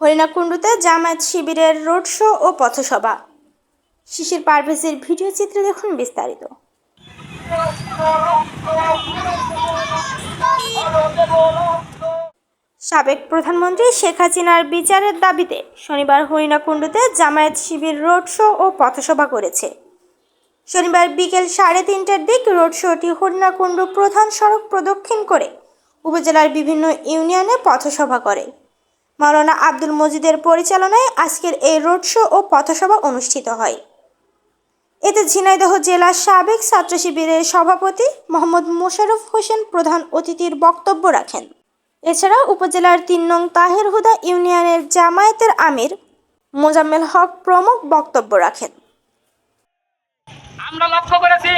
হরিণাকুণ্ডুতে জামায়াত শিবিরের road show ও পথসভা। শিশির পারভেজের ভিডিও চিত্রে দেখুন বিস্তারিত। সাবেক প্রধানমন্ত্রী শেখ হাসিনার বিচারের দাবিতে শনিবার হরিণাকুণ্ডুতে জামায়াত শিবির রোড শো ও পথসভা করেছে। শনিবার বিকেল সাড়ে তিনটার দিক রোড শোটি হরিণাকুণ্ডু প্রধান সড়ক প্রদক্ষিণ করে উপজেলার বিভিন্ন ইউনিয়নে পথসভা করে। মাওলানা আব্দুল মজিদের পরিচালনায় আজকের এই রোড শো ও পথসভা অনুষ্ঠিত হয়। এতে ঝিনাইদহ জেলার সাবেক ছাত্র শিবিরের সভাপতি মোহাম্মদ মোশারফ হোসেন প্রধান অতিথির বক্তব্য রাখেন। এছাড়া উপজেলার তিন নং তাহের হুদা ইউনিয়নের জামায়াতের আমির মোজাম্মেল হক প্রমুখ বক্তব্য রাখেন। আমরা লক্ষ্য করেছি